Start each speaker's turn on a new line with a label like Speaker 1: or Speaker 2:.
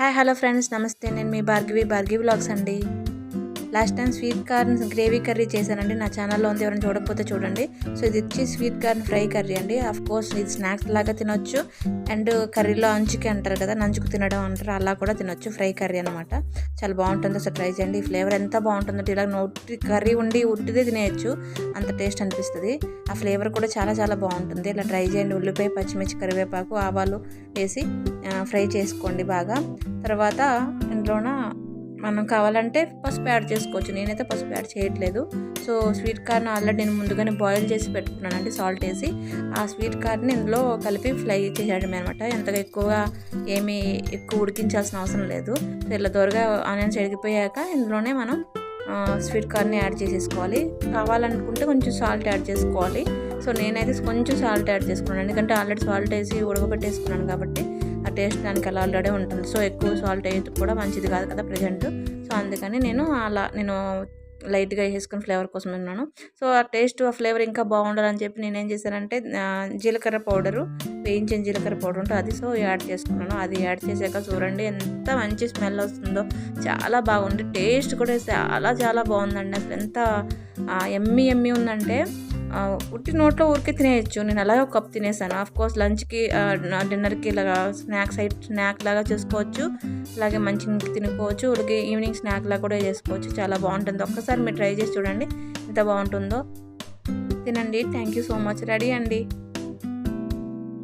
Speaker 1: Hi hello friends. నమస్తే. నేను మీ భార్గవి భార్గవి బ్లాగ్స్ అండి. Last time sweet corn gravy curry చేశానండి. నా ఛానల్లో ఉంది ఎవరైనా చూడకపోతే చూడండి. సో ఇది వచ్చి స్వీట్ కార్న్ ఫ్రై కర్రీ అండి. ఆఫ్ కోర్స్ ఇది స్నాక్స్ లాగా తినొచ్చు. అండ్ కర్రీలో అంచుకి అంటారు కదా నంచుకు తినడం అంటారు. అలా కూడా తినొచ్చు. ఫ్రై కర్రీ అనమాట చాలా బాగుంటుంది. అసలు ట్రై చేయండి. ఈ ఫ్లేవర్ ఎంత బాగుంటుందో ఇలా నోటి కర్రీ ఉండి ఉట్టిదే తినేయచ్చు. అంత టేస్ట్ అనిపిస్తుంది. ఆ ఫ్లేవర్ కూడా చాలా చాలా బాగుంటుంది. ఇలా ట్రై చేయండి. ఉల్లిపాయ పచ్చిమిర్చి కరివేపాకు ఆవాలు వేసి ఫ్రై చేసుకోండి బాగా. తర్వాత ఇంట్లోన మనం కావాలంటే పసుపు యాడ్ చేసుకోవచ్చు. నేనైతే పసుపు యాడ్ చేయట్లేదు. సో స్వీట్ కార్న్ ఆల్రెడీ నేను ముందుగానే బాయిల్ చేసి పెట్టుకున్నానండి సాల్ట్ వేసి ఆ స్వీట్ కార్న్ని ఇందులో కలిపి ఫ్రై చేసేయడమే అనమాట ఎంతగా ఎక్కువగా ఏమీ ఎక్కువ ఉడికించాల్సిన అవసరం లేదు. సో ఇలా త్వరగా ఆనియన్స్ ఎడిగిపోయాక ఇందులోనే మనం స్వీట్ కార్న్ని యాడ్ చేసేసుకోవాలి. కావాలనుకుంటే కొంచెం సాల్ట్ యాడ్ చేసుకోవాలి. సో నేనైతే కొంచెం సాల్ట్ యాడ్ చేసుకున్నాను. ఎందుకంటే ఆల్రెడీ సాల్ట్ వేసి ఉడకబెట్టేసుకున్నాను కాబట్టి టేస్ట్ దానికి అలా ఆల్రెడీ ఉంటుంది. సో ఎక్కువ సాల్ట్ వేయడం కూడా మంచిది కాదు కదా ప్రజెంట్. సో అందుకని నేను అలా నేను లైట్గా వేసుకుని ఫ్లేవర్ కోసం ఉన్నాను. సో ఆ టేస్ట్ ఆ ఫ్లేవర్ ఇంకా బాగుండాలని చెప్పి నేను ఏం చేశానంటే జీలకర్ర పౌడరు వేయించిన జీలకర్ర పౌడర్ ఉంటుంది అది సో యాడ్ చేసుకున్నాను. అది యాడ్ చేశాక చూడండి ఎంత మంచి స్మెల్ వస్తుందో. చాలా బాగుంది. టేస్ట్ కూడా చాలా చాలా బాగుందండి. అసలు ఎంత ఎమ్మి ఎమ్మి ఉందంటే ఉట్టి నోట్లో ఊరికే తినేయచ్చు. నేను అలాగే ఒక కప్ తినేసాను. ఆఫ్ కోర్స్ లంచ్కి డిన్నర్కి ఇలాగా స్నాక్స్ అయి స్నాక్ లాగా చేసుకోవచ్చు. అలాగే మంచి తినుకోవచ్చు. అలాగే ఈవినింగ్ స్నాక్ లాగా కూడా చేసుకోవచ్చు. చాలా బాగుంటుంది. ఒక్కసారి మీరు ట్రై చేసి చూడండి. ఎంత బాగుంటుందో. తినండి. Thank you so much ready అండి.